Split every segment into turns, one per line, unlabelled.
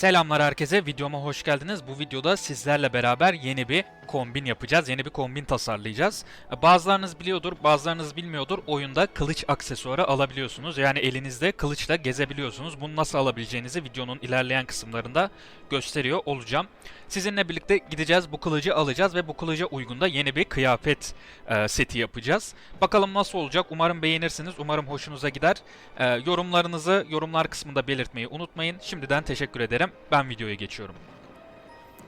Selamlar herkese, videoma hoş geldiniz. Bu videoda sizlerle beraber yeni bir kombin yapacağız, yeni bir kombin tasarlayacağız. Bazılarınız biliyordur, bazılarınız bilmiyordur. Oyunda kılıç aksesuarı alabiliyorsunuz. Yani elinizde kılıçla gezebiliyorsunuz. Bunu nasıl alabileceğinizi videonun ilerleyen kısımlarında gösteriyor olacağım. Sizinle birlikte gideceğiz, bu kılıcı alacağız ve bu kılıca uygun da yeni bir kıyafet e, seti yapacağız. Bakalım nasıl olacak, umarım beğenirsiniz, umarım hoşunuza gider. E, yorumlarınızı yorumlar kısmında belirtmeyi unutmayın. Şimdiden teşekkür ederim. Ben videoya geçiyorum.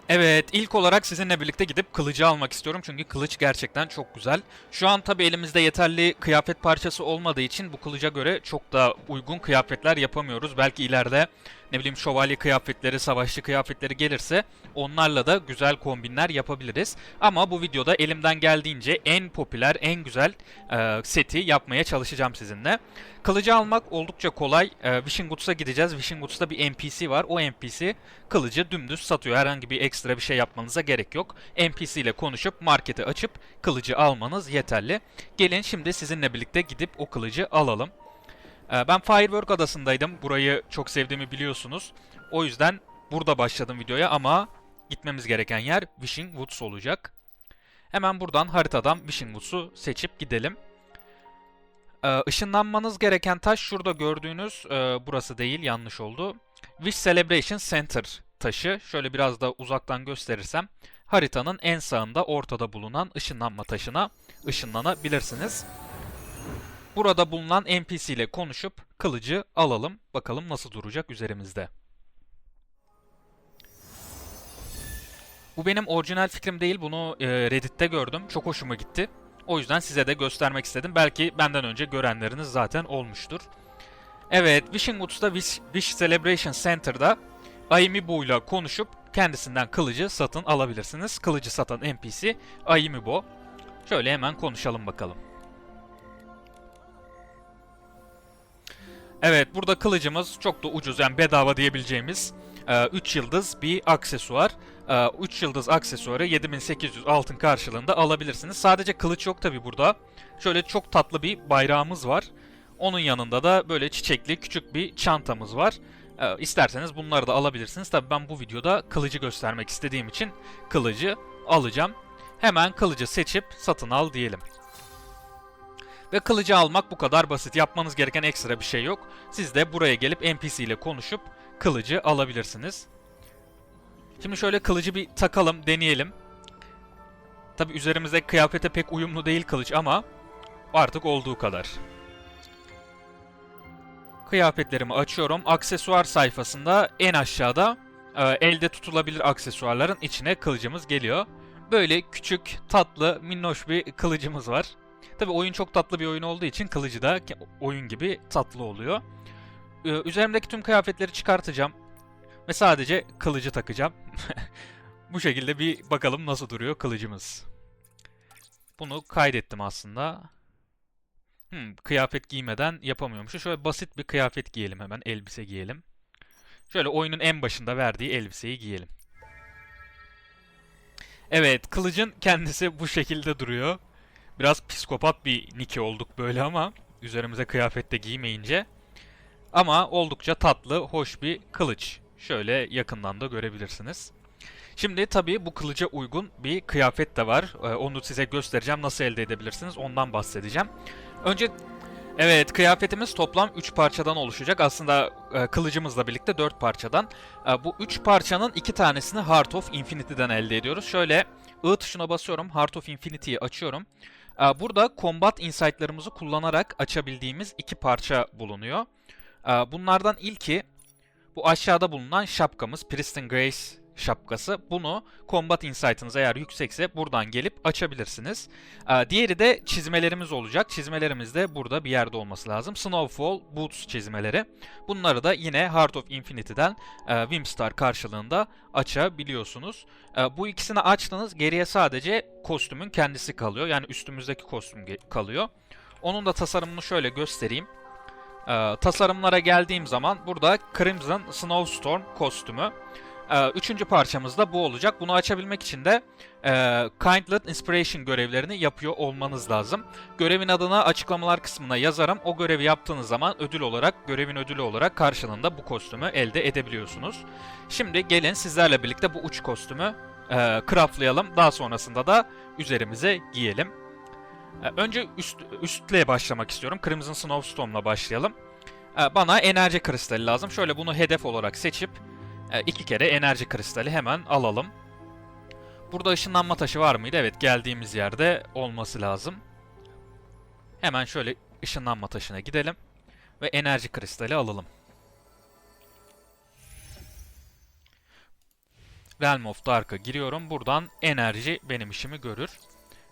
Evet, ilk olarak sizinle birlikte gidip kılıcı almak istiyorum çünkü kılıç gerçekten çok güzel. Şu an tabi elimizde yeterli kıyafet parçası olmadığı için bu kılıca göre çok da uygun kıyafetler yapamıyoruz. Belki ileride ne bileyim şövalye kıyafetleri, savaşçı kıyafetleri gelirse onlarla da güzel kombinler yapabiliriz. Ama bu videoda elimden geldiğince en popüler, en güzel e, seti yapmaya çalışacağım sizinle. Kılıcı almak oldukça kolay. E, Wishing Woods'a gideceğiz. Wishing Woods'ta bir NPC var. O NPC kılıcı dümdüz satıyor. Herhangi bir ekstra bir şey yapmanıza gerek yok. NPC ile konuşup marketi açıp kılıcı almanız yeterli. Gelin şimdi sizinle birlikte gidip o kılıcı alalım. Ee, Ben Firework adasındaydım. Burayı çok sevdiğimi biliyorsunuz. O yüzden burada başladım videoya ama gitmemiz gereken yer Wishing Woods olacak. Hemen buradan haritadan Wishing Woods'u seçip gidelim. Ee, ışınlanmanız gereken taş şurada gördüğünüz, e, burası değil yanlış oldu. Wish Celebration Center taşı. Şöyle biraz da uzaktan gösterirsem haritanın en sağında ortada bulunan ışınlanma taşına ışınlanabilirsiniz. Burada bulunan NPC ile konuşup kılıcı alalım. Bakalım nasıl duracak üzerimizde. Bu benim orijinal fikrim değil. Bunu e, Reddit'te gördüm. Çok hoşuma gitti. O yüzden size de göstermek istedim. Belki benden önce görenleriniz zaten olmuştur. Evet, Wishing Woods'ta Wish, Wish Celebration Center'da Ayimibo ile konuşup kendisinden kılıcı satın alabilirsiniz. Kılıcı satan NPC Ayimibo. Şöyle hemen konuşalım bakalım. Evet burada kılıcımız çok da ucuz yani bedava diyebileceğimiz 3 yıldız bir aksesuar. 3 yıldız aksesuarı 7800 altın karşılığında alabilirsiniz. Sadece kılıç yok tabi burada. Şöyle çok tatlı bir bayrağımız var. Onun yanında da böyle çiçekli küçük bir çantamız var. Ee, isterseniz bunları da alabilirsiniz. Tabi ben bu videoda kılıcı göstermek istediğim için kılıcı alacağım. Hemen kılıcı seçip satın al diyelim. Ve kılıcı almak bu kadar basit. Yapmanız gereken ekstra bir şey yok. Siz de buraya gelip NPC ile konuşup kılıcı alabilirsiniz. Şimdi şöyle kılıcı bir takalım, deneyelim. Tabi üzerimizdeki kıyafete pek uyumlu değil kılıç ama artık olduğu kadar. Kıyafetlerimi açıyorum. Aksesuar sayfasında en aşağıda e, elde tutulabilir aksesuarların içine kılıcımız geliyor. Böyle küçük, tatlı, minnoş bir kılıcımız var. Tabi oyun çok tatlı bir oyun olduğu için kılıcı da oyun gibi tatlı oluyor. Ee, üzerimdeki tüm kıyafetleri çıkartacağım. Ve sadece kılıcı takacağım. Bu şekilde bir bakalım nasıl duruyor kılıcımız. Bunu kaydettim aslında. Hmm, kıyafet giymeden yapamıyormuşuz. Şöyle basit bir kıyafet giyelim hemen. Elbise giyelim. Şöyle oyunun en başında verdiği elbiseyi giyelim. Evet, kılıcın kendisi bu şekilde duruyor. Biraz psikopat bir Niki olduk böyle ama üzerimize kıyafette giymeyince. Ama oldukça tatlı, hoş bir kılıç. Şöyle yakından da görebilirsiniz. Şimdi tabii bu kılıca uygun bir kıyafet de var. Ee, onu size göstereceğim. Nasıl elde edebilirsiniz ondan bahsedeceğim. Önce Evet, kıyafetimiz toplam 3 parçadan oluşacak. Aslında e, kılıcımızla birlikte 4 parçadan. E, bu 3 parçanın 2 tanesini Heart of Infinity'den elde ediyoruz. Şöyle I tuşuna basıyorum. Heart of Infinity'yi açıyorum. E, burada Combat Insight'larımızı kullanarak açabildiğimiz iki parça bulunuyor. E, bunlardan ilki bu aşağıda bulunan şapkamız. Pristine Grace şapkası. Bunu Combat Insight'ınız eğer yüksekse buradan gelip açabilirsiniz. Ee, diğeri de çizmelerimiz olacak. Çizmelerimiz de burada bir yerde olması lazım. Snowfall Boots çizmeleri. Bunları da yine Heart of Infinity'den e, Wimstar karşılığında açabiliyorsunuz. E, bu ikisini açtınız. Geriye sadece kostümün kendisi kalıyor. Yani üstümüzdeki kostüm kalıyor. Onun da tasarımını şöyle göstereyim. Ee, tasarımlara geldiğim zaman burada Crimson Snowstorm kostümü. Ee, üçüncü parçamız da bu olacak. Bunu açabilmek için de e, Kindlet Inspiration görevlerini yapıyor olmanız lazım. Görevin adını açıklamalar kısmına yazarım. O görevi yaptığınız zaman ödül olarak, görevin ödülü olarak karşılığında bu kostümü elde edebiliyorsunuz. Şimdi gelin sizlerle birlikte bu uç kostümü e, craftlayalım. Daha sonrasında da üzerimize giyelim. E, önce üst, üstle başlamak istiyorum. Crimson Snowstorm'la başlayalım. E, bana enerji kristali lazım. Şöyle bunu hedef olarak seçip e, iki kere enerji kristali hemen alalım. Burada ışınlanma taşı var mıydı? Evet geldiğimiz yerde olması lazım. Hemen şöyle ışınlanma taşına gidelim. Ve enerji kristali alalım. Realm of Dark'a giriyorum. Buradan enerji benim işimi görür.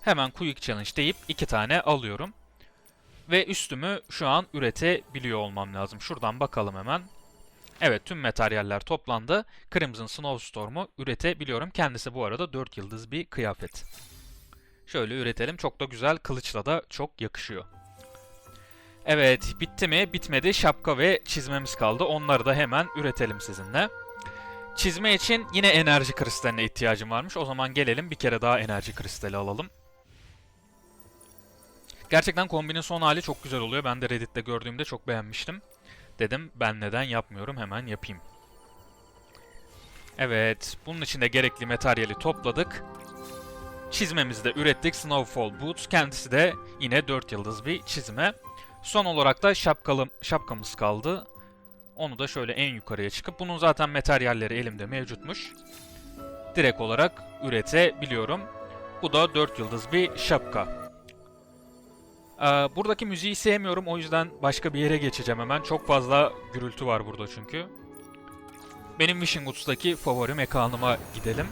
Hemen Quick Challenge deyip iki tane alıyorum. Ve üstümü şu an üretebiliyor olmam lazım. Şuradan bakalım hemen. Evet tüm materyaller toplandı. Crimson Snowstorm'u üretebiliyorum. Kendisi bu arada 4 yıldız bir kıyafet. Şöyle üretelim. Çok da güzel. Kılıçla da çok yakışıyor. Evet bitti mi? Bitmedi. Şapka ve çizmemiz kaldı. Onları da hemen üretelim sizinle. Çizme için yine enerji kristaline ihtiyacım varmış. O zaman gelelim bir kere daha enerji kristali alalım. Gerçekten kombinin son hali çok güzel oluyor. Ben de Reddit'te gördüğümde çok beğenmiştim. Dedim ben neden yapmıyorum hemen yapayım. Evet bunun için de gerekli materyali topladık. Çizmemizi de ürettik. Snowfall Boots. Kendisi de yine 4 yıldız bir çizme. Son olarak da şapkalı, şapkamız kaldı. Onu da şöyle en yukarıya çıkıp bunun zaten materyalleri elimde mevcutmuş. Direkt olarak üretebiliyorum. Bu da 4 yıldız bir şapka. Ee, buradaki müziği sevmiyorum o yüzden başka bir yere geçeceğim hemen. Çok fazla gürültü var burada çünkü. Benim Wishing Woods'taki favori mekanıma gidelim.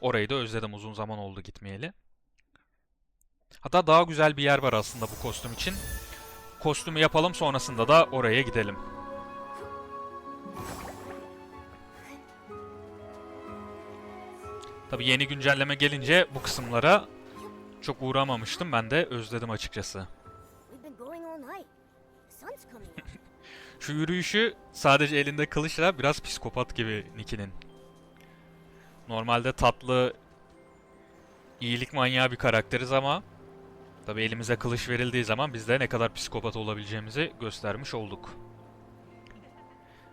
Orayı da özledim uzun zaman oldu gitmeyeli. Hatta daha güzel bir yer var aslında bu kostüm için. Kostümü yapalım sonrasında da oraya gidelim. Tabi yeni güncelleme gelince bu kısımlara çok uğramamıştım. Ben de özledim açıkçası. Şu yürüyüşü sadece elinde kılıçla biraz psikopat gibi Nicky'nin. Normalde tatlı, iyilik manyağı bir karakteriz ama tabi elimize kılıç verildiği zaman biz de ne kadar psikopat olabileceğimizi göstermiş olduk.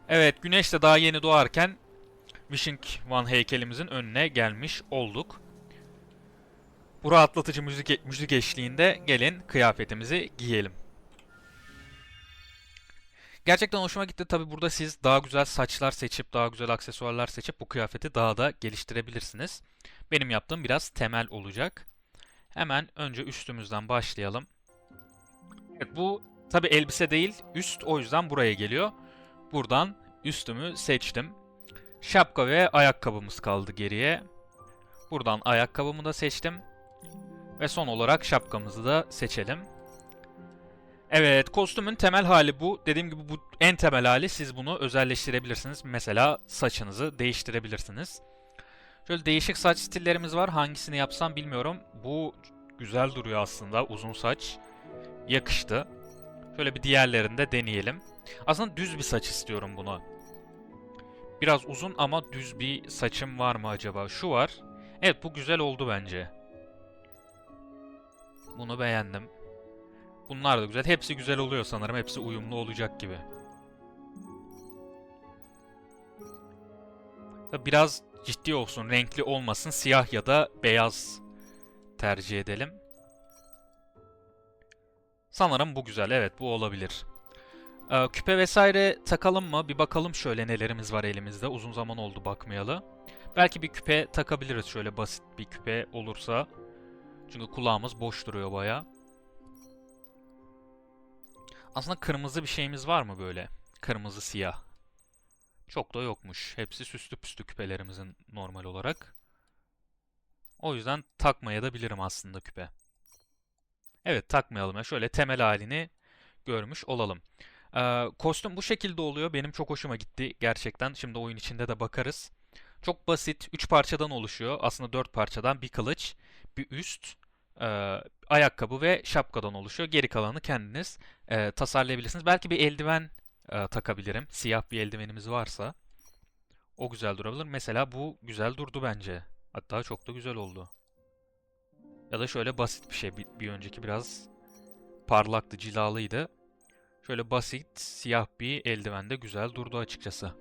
Evet, güneş de daha yeni doğarken Wishing One heykelimizin önüne gelmiş olduk. Bu rahatlatıcı müzik, müzik eşliğinde gelin kıyafetimizi giyelim. Gerçekten hoşuma gitti. Tabi burada siz daha güzel saçlar seçip, daha güzel aksesuarlar seçip bu kıyafeti daha da geliştirebilirsiniz. Benim yaptığım biraz temel olacak. Hemen önce üstümüzden başlayalım. Evet, bu tabi elbise değil, üst o yüzden buraya geliyor. Buradan üstümü seçtim. Şapka ve ayakkabımız kaldı geriye. Buradan ayakkabımı da seçtim. Ve son olarak şapkamızı da seçelim. Evet, kostümün temel hali bu. Dediğim gibi bu en temel hali. Siz bunu özelleştirebilirsiniz. Mesela saçınızı değiştirebilirsiniz. Şöyle değişik saç stillerimiz var. Hangisini yapsam bilmiyorum. Bu güzel duruyor aslında. Uzun saç. Yakıştı. Şöyle bir diğerlerini de deneyelim. Aslında düz bir saç istiyorum buna. Biraz uzun ama düz bir saçım var mı acaba? Şu var. Evet bu güzel oldu bence. Bunu beğendim. Bunlar da güzel. Hepsi güzel oluyor sanırım. Hepsi uyumlu olacak gibi. Biraz ciddi olsun, renkli olmasın. Siyah ya da beyaz tercih edelim. Sanırım bu güzel. Evet bu olabilir. Ee, küpe vesaire takalım mı? Bir bakalım şöyle nelerimiz var elimizde. Uzun zaman oldu bakmayalı. Belki bir küpe takabiliriz şöyle basit bir küpe olursa. Çünkü kulağımız boş duruyor baya. Aslında kırmızı bir şeyimiz var mı böyle? Kırmızı siyah. Çok da yokmuş. Hepsi süslü püslü küpelerimizin normal olarak. O yüzden takmaya da bilirim aslında küpe. Evet takmayalım ya. Şöyle temel halini görmüş olalım. Ee, kostüm bu şekilde oluyor. Benim çok hoşuma gitti gerçekten. Şimdi oyun içinde de bakarız. Çok basit. 3 parçadan oluşuyor. Aslında 4 parçadan bir kılıç, bir üst, e, ayakkabı ve şapkadan oluşuyor. Geri kalanı kendiniz e, tasarlayabilirsiniz. Belki bir eldiven e, takabilirim. Siyah bir eldivenimiz varsa. O güzel durabilir. Mesela bu güzel durdu bence. Hatta çok da güzel oldu. Ya da şöyle basit bir şey. Bir, bir önceki biraz parlaktı, cilalıydı. Şöyle basit, siyah bir eldiven de güzel durdu açıkçası.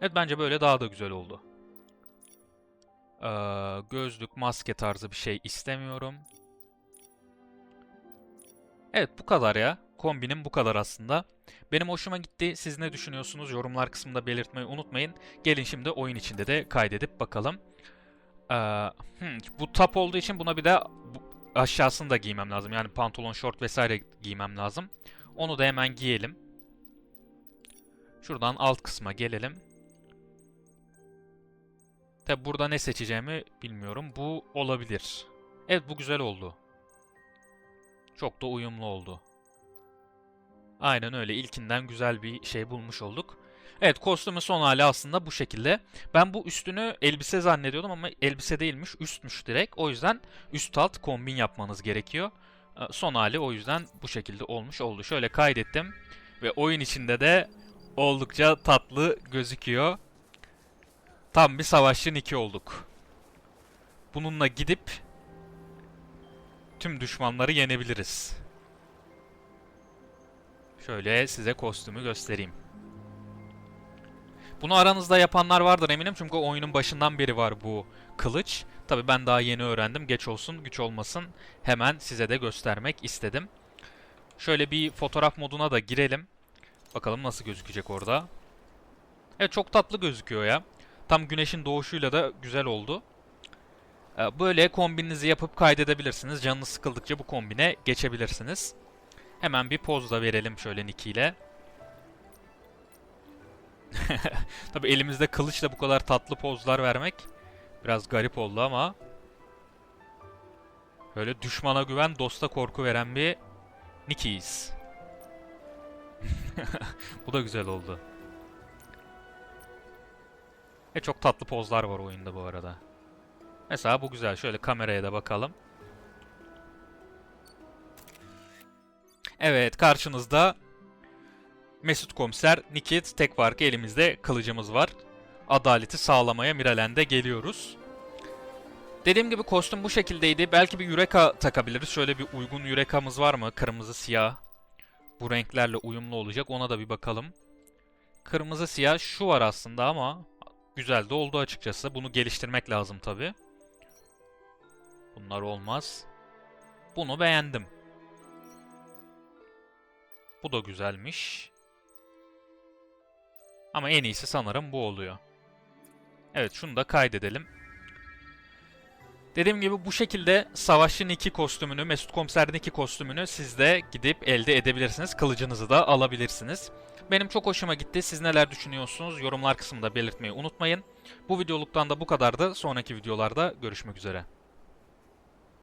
Evet bence böyle daha da güzel oldu. Ee, gözlük, maske tarzı bir şey istemiyorum. Evet bu kadar ya. Kombinim bu kadar aslında. Benim hoşuma gitti. Siz ne düşünüyorsunuz? Yorumlar kısmında belirtmeyi unutmayın. Gelin şimdi oyun içinde de kaydedip bakalım. Ee, hmm, bu top olduğu için buna bir de aşağısını da giymem lazım. Yani pantolon, şort vesaire giymem lazım. Onu da hemen giyelim. Şuradan alt kısma gelelim. Tabi burada ne seçeceğimi bilmiyorum. Bu olabilir. Evet bu güzel oldu. Çok da uyumlu oldu. Aynen öyle. İlkinden güzel bir şey bulmuş olduk. Evet kostümün son hali aslında bu şekilde. Ben bu üstünü elbise zannediyordum ama elbise değilmiş. Üstmüş direkt. O yüzden üst alt kombin yapmanız gerekiyor. Ee, Son hali o yüzden bu şekilde olmuş oldu. Şöyle kaydettim. Ve oyun içinde de oldukça tatlı gözüküyor. Tam bir savaşçı Niki olduk. Bununla gidip tüm düşmanları yenebiliriz. Şöyle size kostümü göstereyim. Bunu aranızda yapanlar vardır eminim çünkü oyunun başından beri var bu kılıç. Tabi ben daha yeni öğrendim. Geç olsun, güç olmasın. Hemen size de göstermek istedim. Şöyle bir fotoğraf moduna da girelim. Bakalım nasıl gözükecek orada. Evet çok tatlı gözüküyor ya. Tam güneşin doğuşuyla da güzel oldu. Ee, Böyle kombininizi yapıp kaydedebilirsiniz. Canınız sıkıldıkça bu kombine geçebilirsiniz. Hemen bir poz da verelim şöyle Nicky ile. Tabi elimizde kılıçla bu kadar tatlı pozlar vermek biraz garip oldu ama böyle düşmana güven, dosta korku veren bir Nicky'yiz. bu da güzel oldu. E çok tatlı pozlar var oyunda bu arada. Mesela bu güzel. Şöyle kameraya da bakalım. Evet karşınızda Mesut Komiser, Nikit, tek farkı elimizde kılıcımız var. Adaleti sağlamaya Miralen'de geliyoruz. Dediğim gibi kostüm bu şekildeydi. Belki bir yüreka takabiliriz. Şöyle bir uygun yürekamız var mı? Kırmızı, siyah. Bu renklerle uyumlu olacak. Ona da bir bakalım. Kırmızı, siyah şu var aslında ama güzel de oldu açıkçası. Bunu geliştirmek lazım tabi. Bunlar olmaz. Bunu beğendim. Bu da güzelmiş. Ama en iyisi sanırım bu oluyor. Evet şunu da kaydedelim. Dediğim gibi bu şekilde Savaşçı'nın iki kostümünü, Mesut Komiser'in iki kostümünü siz de gidip elde edebilirsiniz. Kılıcınızı da alabilirsiniz. Benim çok hoşuma gitti. Siz neler düşünüyorsunuz? Yorumlar kısmında belirtmeyi unutmayın. Bu videoluktan da bu kadardı. Sonraki videolarda görüşmek üzere.